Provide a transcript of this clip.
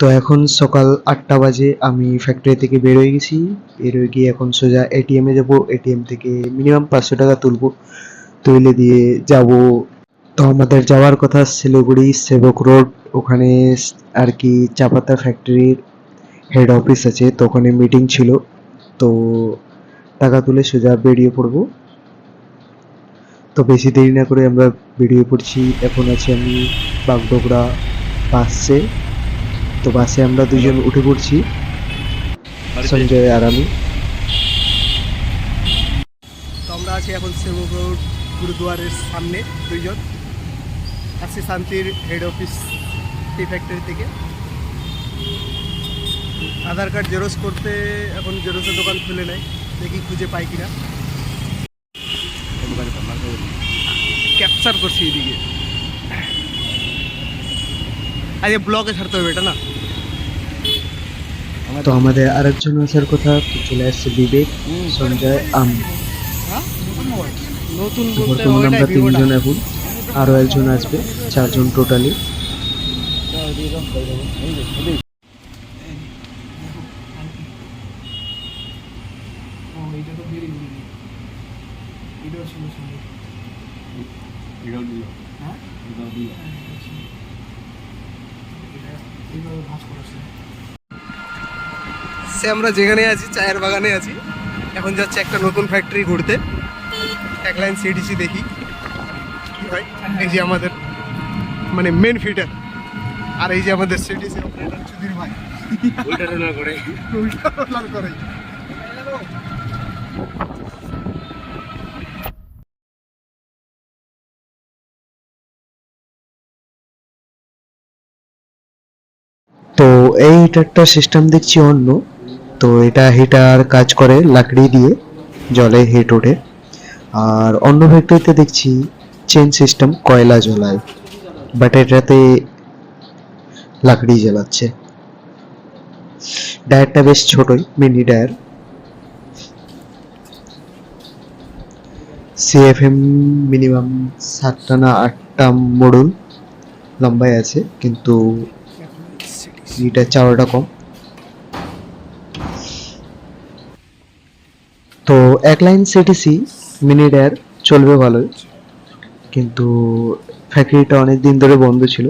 তো এখন সকাল আটটা বাজে আমি ফ্যাক্টরি থেকে বেরোয় গেছি। বেরোয় গিয়ে এখন সোজা এটিএমে যাব। এটিএম থেকে মিনিমাম পাঁচশো টাকা তুলবো। তুলে দিয়ে যাব। তো আমাদের যাওয়ার কথা শিলিগুড়ি সেবক রোড। ওখানে আর কি চা পাতা ফ্যাক্টরির হেড অফিস আছে। তো ওখানে মিটিং ছিল। তো টাকা তুলে সোজা বেরিয়ে পড়ব। তো বেশি দেরি না করে আমরা বেরিয়ে পড়ছি। এখন আছি আমি বাগডোগরা বাসে তো বাসে আমরা দুজন উঠে পড়ছি। সঞ্জয় আর আমি। তো আমরা আছি এখন সেবক রোড গুরুদুয়ারের সামনে দুইজন। আছি শান্তির হেড অফিস টি ফ্যাক্টরি থেকে। আধার কার্ড জেরক্স করতে এখন জেরক্সের দোকান খুলে নেয় দেখি খুঁজে পাই কিনা। ক্যাপচার করছি এদিকে। আরে ব্লগে ছাড়তে হবে এটা না? তো আমাদের আরেকজন আসার কথা তো চলে আসছে বিবেক সঞ্জয় আমি। বর্তমানে আমরা তিনজন এখন আরও একজন আসবে চারজন টোটালি সে আমরা যেখানে আছি চায়ের বাগানে আছি। এখন যাচ্ছে একটা নতুন ফ্যাক্টরি ঘুরতে। এক লাইন সিডিসি দেখি। কি হয় এই যে আমাদের মানে মেন ফিটার আর এই যে আমাদের সিডিসি অপারেটর সুধীর ভাই। উল্টা রোলার করে। উল্টা রোলার করে। তো এই হিটারটা সিস্টেম দেখছি অন্য। তো এটা হিটার কাজ করে লাকড়ি দিয়ে, জলে হিট ওঠে। আর অন্য ফ্যাক্টরিতে দেখছি চেন সিস্টেম কয়লা জ্বলায় বাট এটাতে লাকড়ি জ্বালাচ্ছে। ডায়ারটা বেশ ছোটই মিনি ডায়ার। সিএফএম মিনিমাম সাতটা না আটটা মডুল লম্বায় আছে, কিন্তু এটা চাওয়াটা কম। তো এক লাইন সিটিসি মিনিট এয়ার চলবে ভালোই। কিন্তু ফ্যাক্টরিটা অনেক দিন ধরে বন্ধ ছিল।